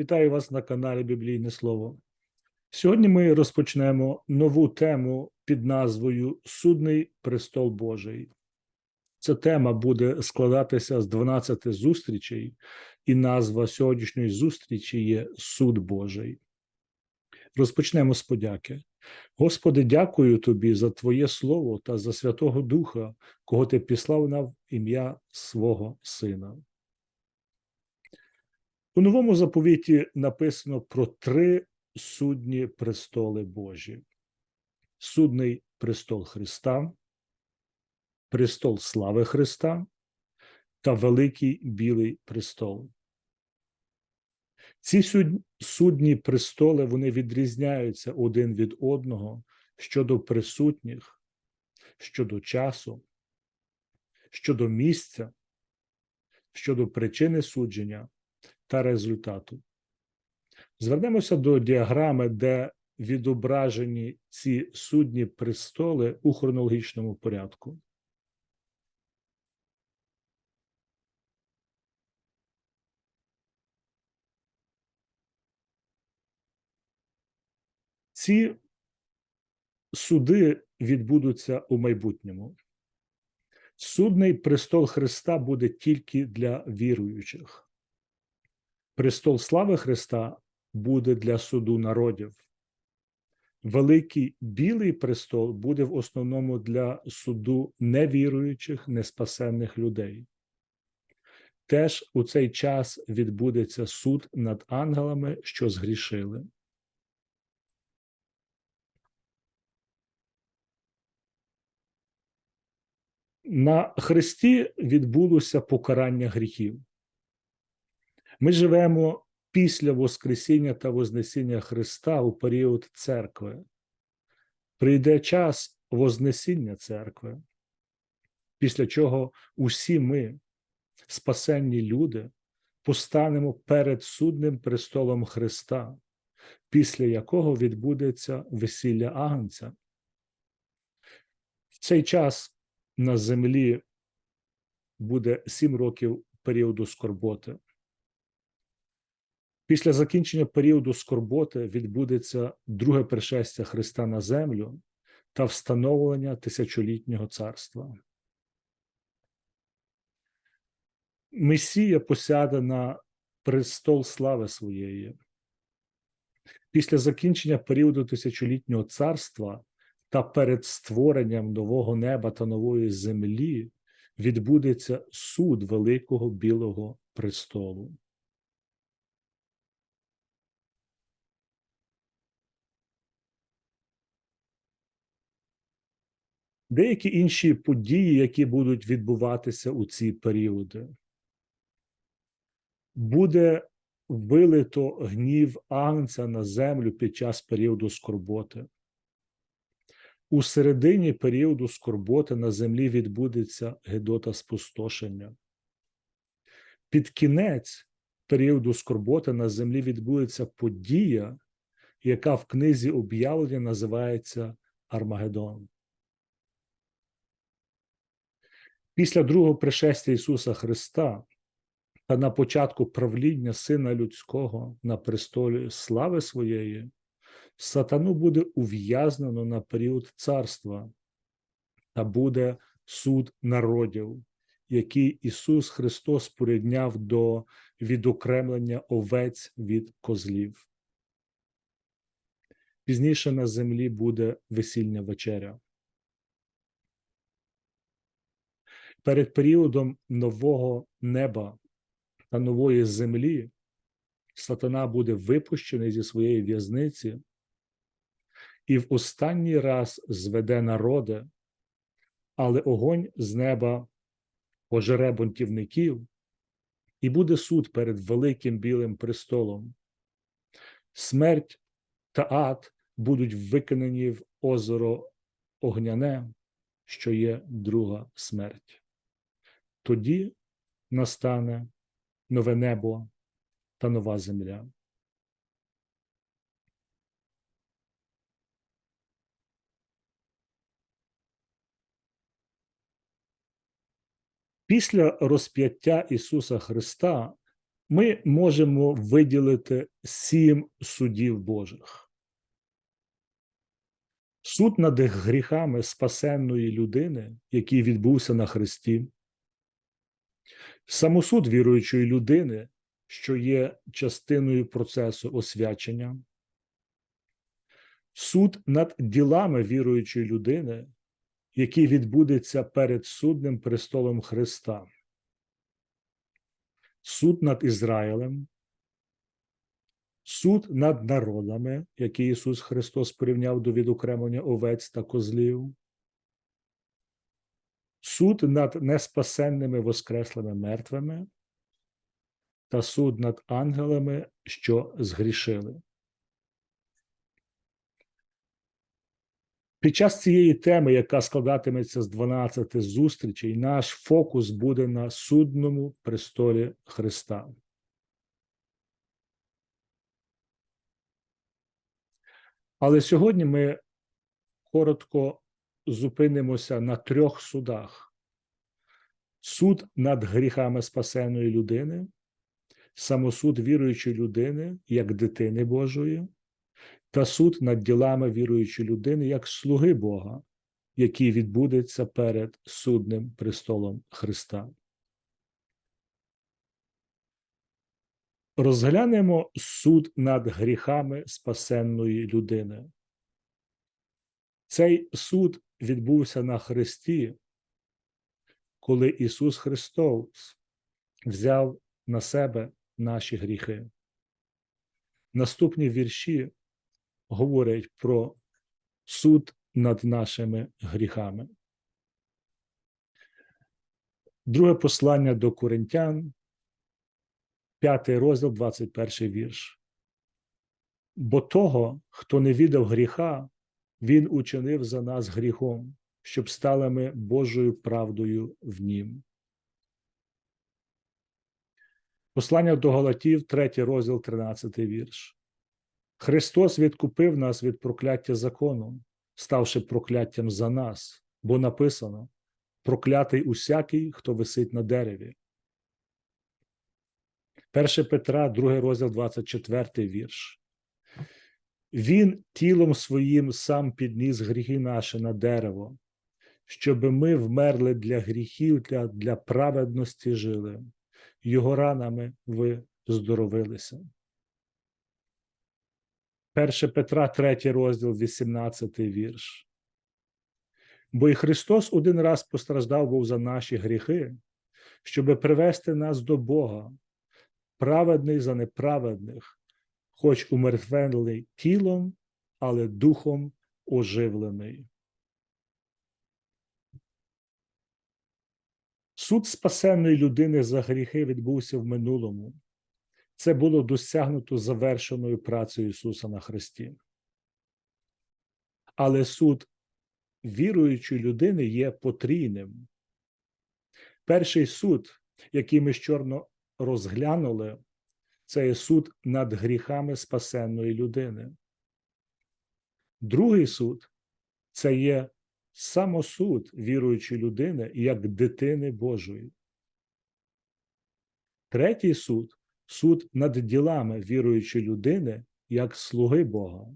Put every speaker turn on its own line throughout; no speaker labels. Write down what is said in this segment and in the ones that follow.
Вітаю вас на каналі Біблійне Слово. Сьогодні ми розпочнемо нову тему під назвою Судний престол Божий. Ця тема буде складатися з 12 зустрічей, і назва сьогоднішньої зустрічі є Суд Божий. Розпочнемо з подяки. Господи, дякую Тобі за Твоє Слово та за Святого Духа, кого Ти післав нам ім'я свого Сина. У новому заповіті написано про три судні престоли Божі: судний престол Христа, престол слави Христа та великий білий престол. Ці судні престоли вони відрізняються один від одного щодо присутніх, щодо часу, щодо місця, щодо причини судження та результату. Звернемося до діаграми, де відображені ці судні престоли у хронологічному порядку. Ці суди відбудуться у майбутньому. Судний престол Христа буде тільки для віруючих. Престол слави Христа буде для суду народів. Великий білий престол буде в основному для суду невіруючих, неспасенних людей. Теж у цей час відбудеться суд над ангелами, що згрішили. На Христі відбулося покарання гріхів. Ми живемо після Воскресіння та Вознесіння Христа у період церкви. Прийде час Вознесіння церкви, після чого усі ми, спасенні люди, постанемо перед судним престолом Христа, після якого відбудеться весілля Агнця. В цей час на землі буде сім років періоду скорботи. Після закінчення періоду скорботи відбудеться друге пришестя Христа на землю та встановлення тисячолітнього царства. Месія посяде на престол слави своєї. Після закінчення періоду тисячолітнього царства та перед створенням нового неба та нової землі відбудеться суд великого білого престолу. Деякі інші події, які будуть відбуватися у ці періоди, буде вилито гнів Агнця на землю під час періоду скорботи. У середині періоду скорботи на землі відбудеться гедота спустошення. Під кінець періоду скорботи на землі відбудеться подія, яка в книзі об'явлення називається Армагеддон. Після другого пришестя Ісуса Христа та на початку правління Сина Людського на престолі слави своєї, сатану буде ув'язнено на період царства, та буде суд народів, який Ісус Христос порівняв до відокремлення овець від козлів. Пізніше на землі буде весільня вечеря. Перед періодом нового неба та нової землі сатана буде випущений зі своєї в'язниці і в останній раз зведе народи, але огонь з неба пожере бунтівників, і буде суд перед великим білим престолом. Смерть та ад будуть виконані в озеро Огняне, що є друга смерть. Тоді настане нове небо та нова земля. Після розп'яття Ісуса Христа ми можемо виділити сім судів Божих. Суд над гріхами спасенної людини, який відбувся на Христі, самосуд віруючої людини, що є частиною процесу освячення, суд над ділами віруючої людини, який відбудеться перед судним престолом Христа, суд над Ізраїлем, суд над народами, які Ісус Христос порівняв до відокремлення овець та козлів, суд над неспасенними воскреслими мертвими та суд над ангелами, що згрішили. Під час цієї теми, яка складатиметься з 12 зустрічей, наш фокус буде на судному престолі Христа. Але сьогодні ми коротко зупинимося на трьох судах: суд над гріхами спасеної людини, самосуд віруючої людини як дитини Божої, та суд над ділами віруючої людини як слуги Бога, який відбудеться перед судним престолом Христа. Розглянемо суд над гріхами спасенної людини. Цей суд відбувся на Христі, коли Ісус Христос взяв на себе наші гріхи. Наступні вірші говорять про суд над нашими гріхами. Друге послання до Коринтян, п'ятий розділ, 21 вірш. Бо того, хто не віддав гріха, він учинив за нас гріхом, щоб стали ми Божою правдою в нім. Послання до Галатів, третій розділ, 13 вірш. Христос відкупив нас від прокляття закону, ставши прокляттям за нас, бо написано: проклятий усякий, хто висить на дереві. 1 Петра, 2 розділ, 24 вірш. Він тілом своїм сам підніс гріхи наші на дерево, щоби ми вмерли для гріхів, для, для праведності жили, його ранами ви здоровилися. 1 Петра, 3 розділ, 18 вірш. Бо і Христос один раз постраждав був за наші гріхи, щоби привести нас до Бога, праведний за неправедних, хоч умертвений тілом, але духом оживлений. Суд спасенної людини за гріхи відбувся в минулому. Це було досягнуто завершеною працею Ісуса на Христі. Але суд віруючої людини є потрійним. Перший суд, який ми щорно розглянули, це є суд над гріхами спасенної людини. Другий суд це є самосуд віруючої людини як дитини Божої. Третій суд суд над ділами віруючої людини як слуги Бога.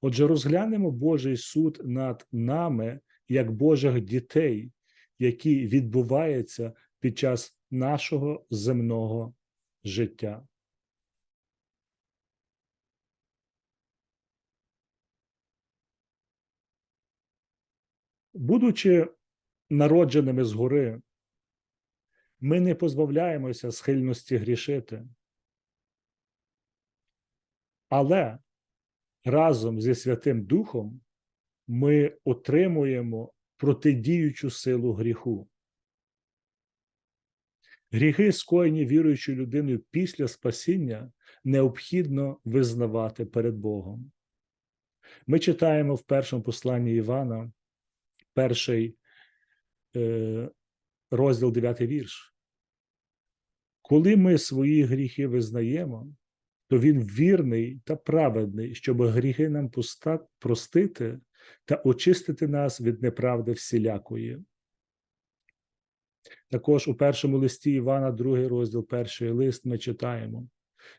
Отже, розглянемо Божий суд над нами як Божих дітей, який відбувається під час нашого земного життя. Будучи народженими згори, ми не позбавляємося схильності грішити. Але разом зі Святим Духом ми отримуємо протидіючу силу гріху. Гріхи, скоєні віруючою людиною після спасіння, необхідно визнавати перед Богом. Ми читаємо в першому посланні Івана, перший е, розділ 9 вірш. Коли ми свої гріхи визнаємо, то він вірний та праведний, щоб гріхи нам простити та очистити нас від неправди всілякої. Також у першому листі Івана, другий розділ, перший лист, ми читаємо: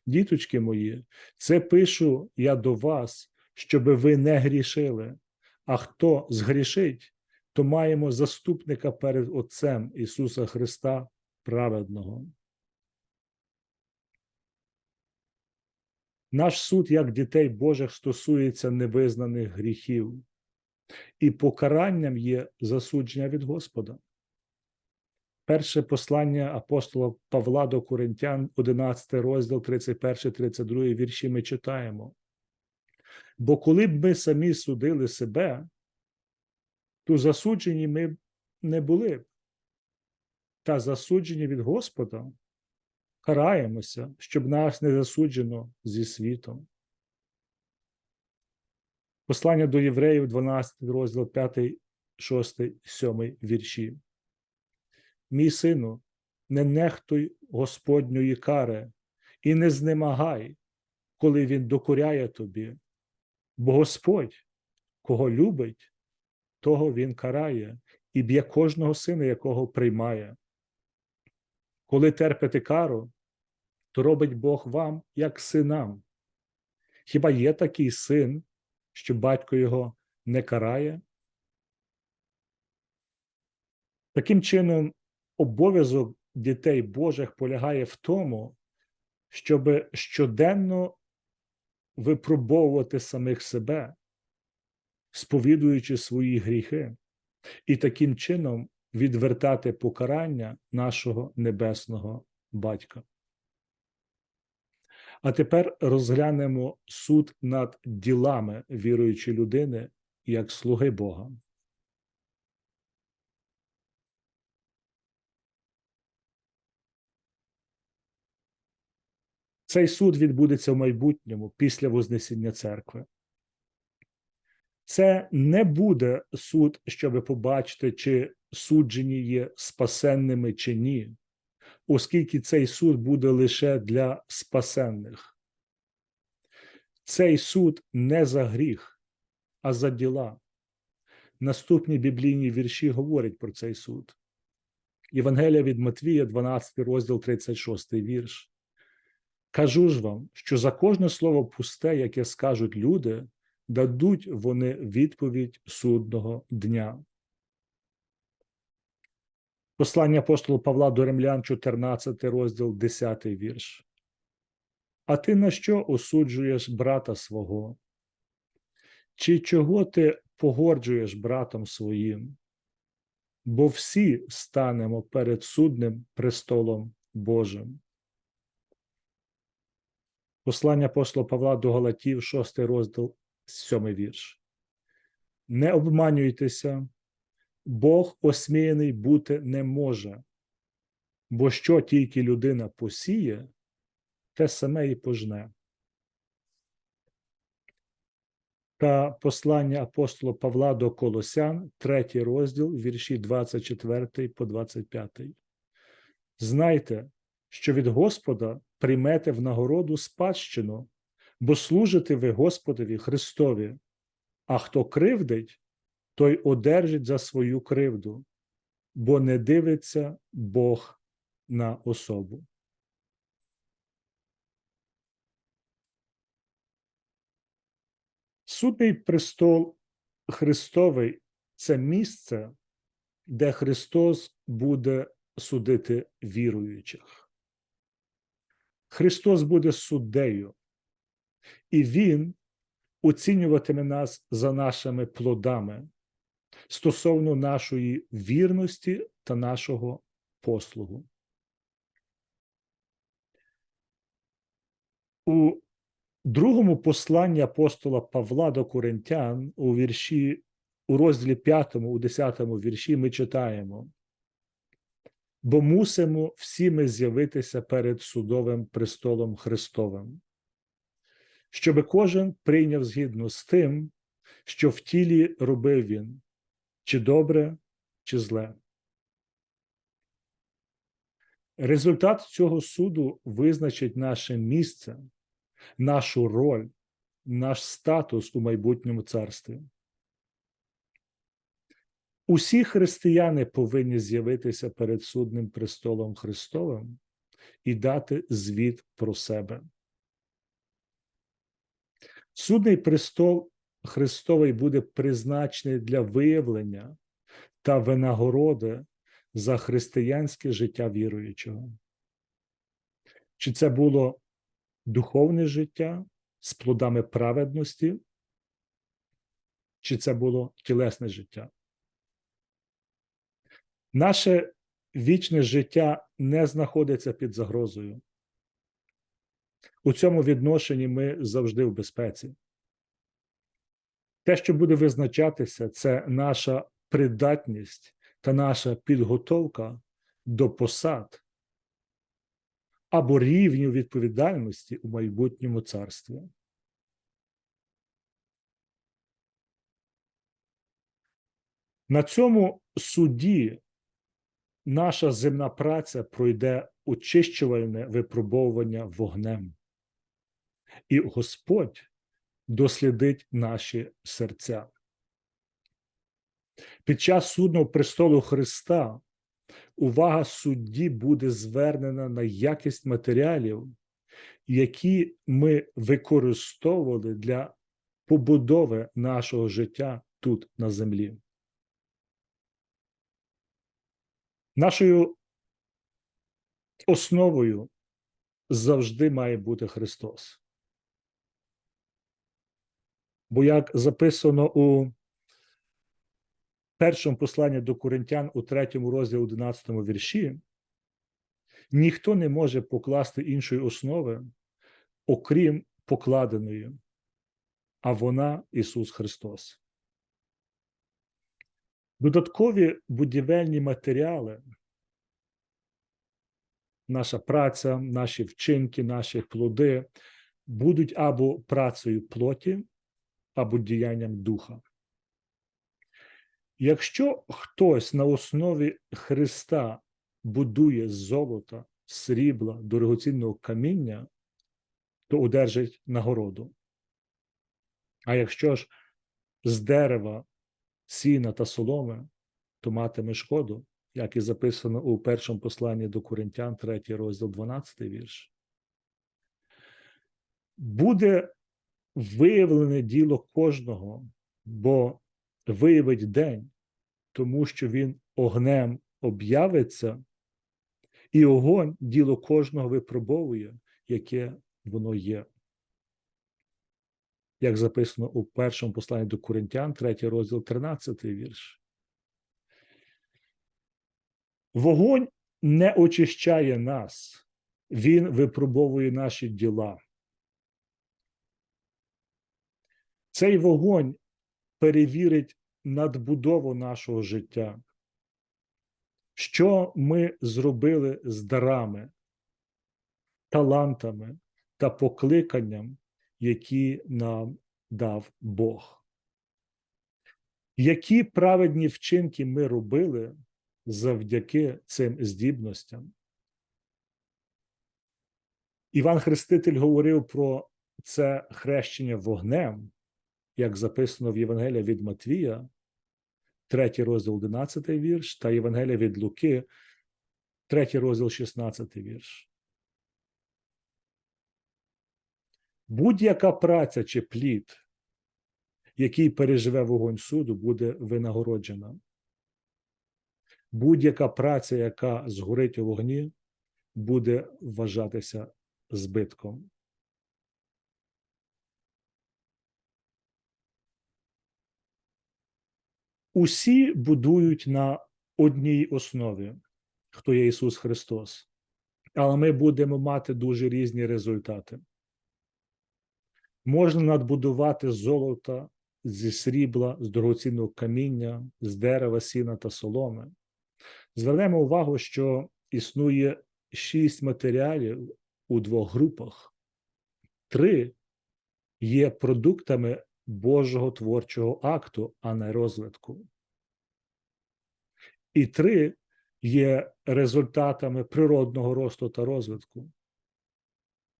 Діточки мої, це пишу я до вас, щоби ви не грішили. А хто згрішить, то маємо заступника перед Отцем Ісуса Христа праведного. Наш суд, як дітей Божих, стосується невизнаних гріхів, і покаранням є засудження від Господа. Перше послання апостола Павла до Коринтян, 11 розділ, 31, 32 вірші ми читаємо. Бо коли б ми самі судили себе, то засуджені ми б не були б. Та засуджені від Господа караємося, щоб нас не засуджено зі світом. Послання до євреїв, 12 розділ 5, 6, 7 вірші. Мій сину, не нехтуй Господньої кари і не знемагай, коли Він докоряє тобі, бо Господь, кого любить, того Він карає і б'є кожного сина, якого приймає. Коли терпите кару, то робить Бог вам як синам. Хіба є такий син, що батько його не карає? Таким чином, обов'язок дітей Божих полягає в тому, щоб щоденно випробовувати самих себе, сповідуючи свої гріхи, і таким чином відвертати покарання нашого небесного батька. А тепер розглянемо суд над ділами віруючої людини як слуги Бога. Цей суд відбудеться в майбутньому після Вознесіння церкви. Це не буде суд, щоб побачити, чи суджені є спасенними чи ні, оскільки цей суд буде лише для спасенних. Цей суд не за гріх, а за діла. Наступні біблійні вірші говорять про цей суд. Євангелія від Матвія, 12 розділ, 36 вірш. Кажу ж вам, що за кожне слово пусте, яке скажуть люди, дадуть вони відповідь судного дня. Послання апостола Павла до Римлян, 14 розділ, 10 вірш. А ти на що осуджуєш брата свого? Чи чого ти погорджуєш братом своїм? Бо всі станемо перед судним престолом Божим. Послання апостола Павла до Галатів, 6 розділ, 7 вірш. Не обманюйтеся, Бог осміяний бути не може, бо що тільки людина посіє, те саме і пожне. Та послання апостола Павла до Колосян, 3 розділ, вірші 24 по 25. Знайте, що від Господа приймете в нагороду спадщину, бо служите ви Господові Христові, а хто кривдить, той одержить за свою кривду, бо не дивиться Бог на особу. Судний престол Христовий це місце, де Христос буде судити віруючих. Христос буде суддею, і Він оцінюватиме нас за нашими плодами стосовно нашої вірності та нашого послугу. У другому посланні апостола Павла до Коринтян у вірші, у розділі 5, у 10 вірші ми читаємо. Бо мусимо всі ми з'явитися перед судовим престолом Христовим, щоби кожен прийняв згідно з тим, що в тілі робив він, чи добре, чи зле. Результат цього суду визначить наше місце, нашу роль, наш статус у майбутньому царстві. Усі християни повинні з'явитися перед судним престолом Христовим і дати звіт про себе. Судний престол Христовий буде призначений для виявлення та винагороди за християнське життя віруючого. Чи це було духовне життя з плодами праведності, чи це було тілесне життя? Наше вічне життя не знаходиться під загрозою. У цьому відношенні ми завжди в безпеці. Те, що буде визначатися, це наша придатність та наша підготовка до посад або рівню відповідальності у майбутньому царстві. На цьому суді наша земна праця пройде очищувальне випробовування вогнем, і Господь дослідить наші серця. Під час судного престолу Христа увага судді буде звернена на якість матеріалів, які ми використовували для побудови нашого життя тут на землі. Нашою основою завжди має бути Христос. Бо як записано у першому посланні до Коринтян у третьому розділі 11 вірші, ніхто не може покласти іншої основи, окрім покладеної, а вона Ісус Христос. Додаткові будівельні матеріали, наша праця, наші вчинки, наші плоди будуть або працею плоті, або діянням духа. Якщо хтось на основі Христа будує з золота, срібла, дорогоцінного каміння, то одержить нагороду. А якщо ж з дерева, сіна та соломи, то матиме шкоду, як і записано у першому посланні до Коринтян, 3 розділ, 12 вірш. Буде виявлене діло кожного, бо виявить день, тому що він огнем об'явиться, і огонь діло кожного випробовує, яке воно є. Як записано у першому посланні до Коринтян, 3 розділ, 13 вірш. Вогонь не очищає нас, він випробовує наші діла. Цей вогонь перевірить надбудову нашого життя. Що ми зробили з дарами, талантами та покликанням, які нам дав Бог? Які праведні вчинки ми робили завдяки цим здібностям? Іван Хреститель говорив про це хрещення вогнем як записано в Євангелії від Матвія, 3 розділ 11 вірш, та Євангелія від Луки, 3 розділ 16 вірш. Будь-яка праця чи плід, який переживе вогонь суду, буде винагороджена. Будь-яка праця, яка згорить у вогні, буде вважатися збитком. Усі будують на одній основі, хто є Ісус Христос, але ми будемо мати дуже різні результати. Можна надбудувати золота зі срібла, з дорогоцінного каміння, з дерева, сіна та соломи. Звернемо увагу, що існує шість матеріалів у двох групах. Три є продуктами Божого творчого акту, а не розвитку. І три є результатами природного росту та розвитку,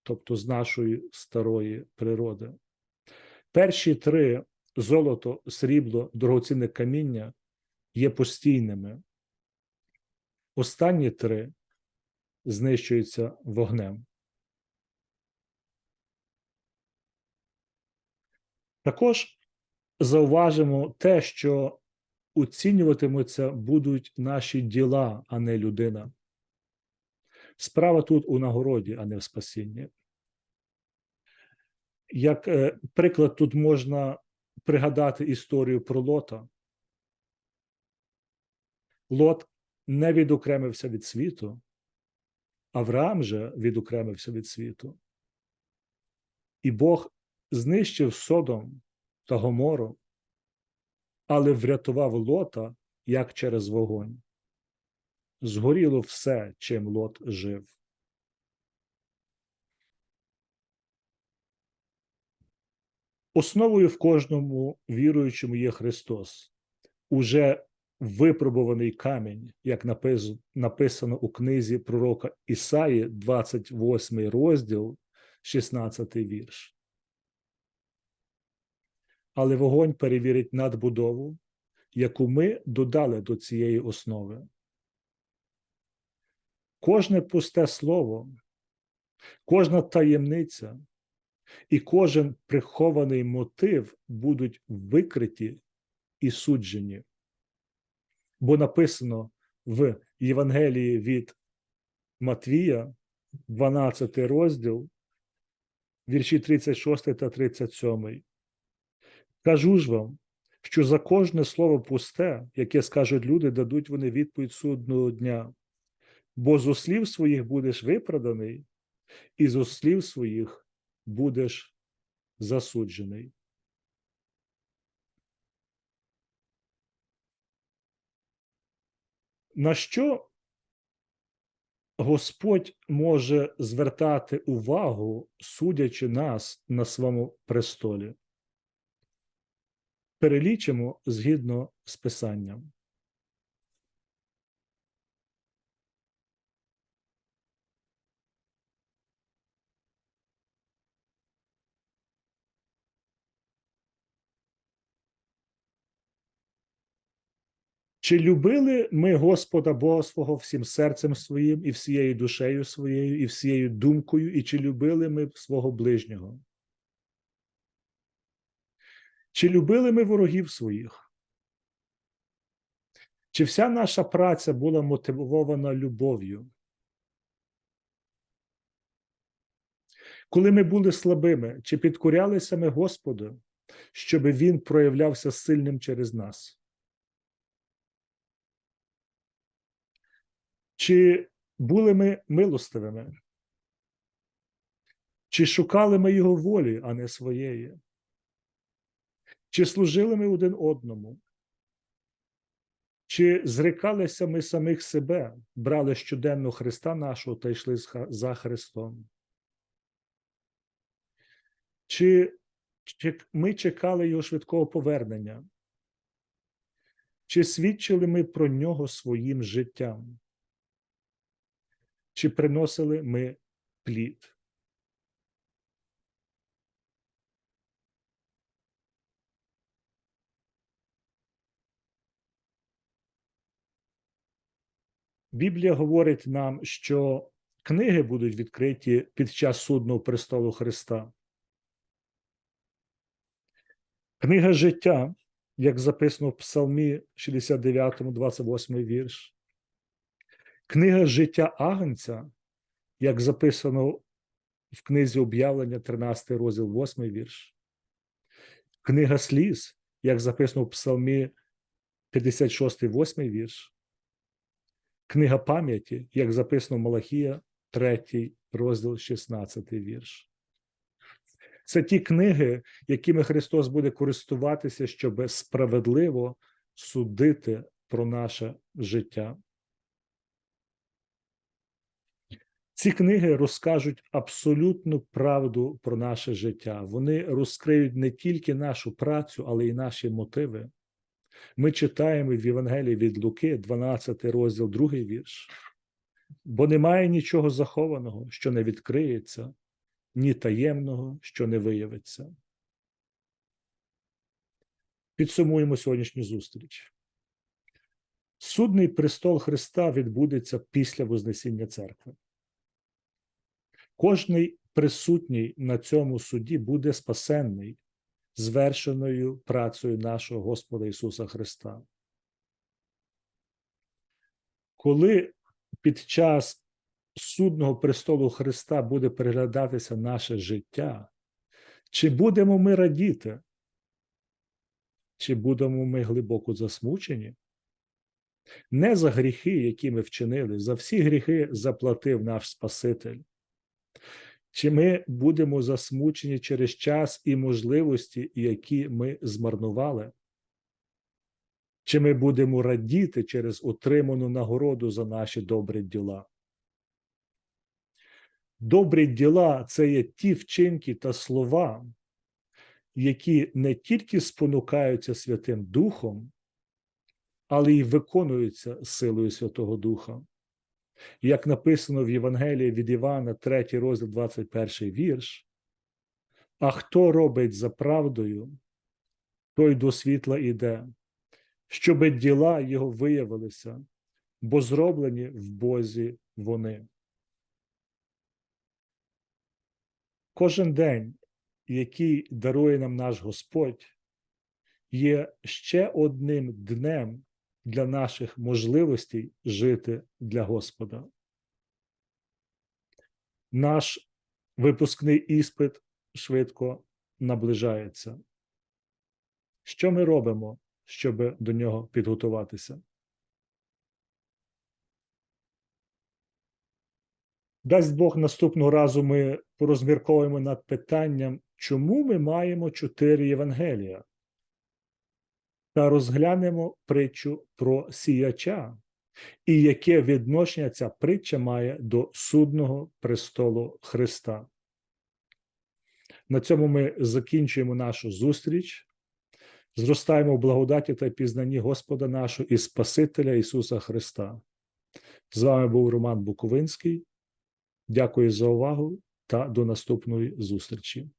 тобто з нашої старої природи. Перші три золото, срібло, дорогоцінне каміння є постійними. Останні три знищуються вогнем. Також зауважимо те, що оцінюватимуться будуть наші діла, а не людина. Справа тут у нагороді, а не в спасінні. Як е, приклад, тут можна пригадати історію про Лота. Лот не відокремився від світу, Авраам же відокремився від світу. І Бог знищив Содом та Гомору, але врятував Лота як через вогонь. Згоріло все, чим Лот жив. Основою в кожному віруючому є Христос, уже випробуваний камінь, як написано у книзі пророка Ісаї, 28 розділ, 16 вірш. Але вогонь перевірить надбудову, яку ми додали до цієї основи. Кожне пусте слово, кожна таємниця і кожен прихований мотив будуть викриті і суджені. Бо написано в Євангелії від Матвія, 12 розділ, вірші 36 та 37. Кажу ж вам, що за кожне слово пусте, яке скажуть люди, дадуть вони відповідь судного дня, бо з слів своїх будеш виправданий, і з слів своїх будеш засуджений. На що Господь може звертати увагу, судячи нас на своєму престолі? Перелічимо згідно з Писанням. Чи любили ми Господа Бога свого всім серцем своїм, і всією душею своєю, і всією думкою, і чи любили ми свого ближнього? Чи любили ми ворогів своїх? Чи вся наша праця була мотивована любов'ю? Коли ми були слабими, чи підкорялися ми Господу, щоб Він проявлявся сильним через нас? Чи були ми милостивими? Чи шукали ми Його волі, а не своєї? Чи служили ми один одному? Чи зрикалися ми самих себе, брали щоденно Христа нашого та йшли за Христом? Чи, ми чекали Його швидкого повернення? Чи свідчили ми про нього своїм життям? Чи приносили ми плід? Біблія говорить нам, що книги будуть відкриті під час судного престолу Христа. Книга життя, як записано в Псалмі 69, 28 вірш. Книга життя Агнця, як записано в книзі об'явлення, 13 розділ, 8 вірш. Книга сліз, як записано в Псалмі 56, 8 вірш. Книга пам'яті, як записано в Малахія, 3 розділ, 16 вірш. Це ті книги, якими Христос буде користуватися, щоб справедливо судити про наше життя. Ці книги розкажуть абсолютну правду про наше життя. Вони розкриють не тільки нашу працю, але й наші мотиви. Ми читаємо в Євангелії від Луки, 12 розділ, 2 вірш. Бо немає нічого захованого, що не відкриється, ні таємного, що не виявиться. Підсумуємо сьогоднішню зустріч. Судний престол Христа відбудеться після Вознесіння церкви. Кожний присутній на цьому суді буде спасенний звершеною працею нашого Господа Ісуса Христа. Коли під час судного престолу Христа буде переглядатися наше життя, чи будемо ми радіти, чи будемо ми глибоко засмучені? Не за гріхи, які ми вчинили, за всі гріхи заплатив наш Спаситель. Чи ми будемо засмучені через час і можливості, які ми змарнували? Чи ми будемо радіти через отриману нагороду за наші добрі діла? Добрі діла це є ті вчинки та слова, які не тільки спонукаються Святим Духом, але й виконуються силою Святого Духа. Як написано в Євангелії від Івана, 3 розділ, 21 вірш, а хто робить за правдою, той до світла іде, щоби діла його виявилися, бо зроблені в Бозі вони. Кожен день, який дарує нам наш Господь, є ще одним днем для наших можливостей жити для Господа. Наш випускний іспит швидко наближається. Що ми робимо, щоб до нього підготуватися? Дасть Бог наступного разу ми порозмірковуємо над питанням, чому ми маємо чотири Євангелія та розглянемо притчу про сіяча і яке відношення ця притча має до судного престолу Христа. На цьому ми закінчуємо нашу зустріч. Зростаємо в благодаті та пізнанні Господа нашого і Спасителя Ісуса Христа. З вами був Роман Буковинський. Дякую за увагу та до наступної зустрічі.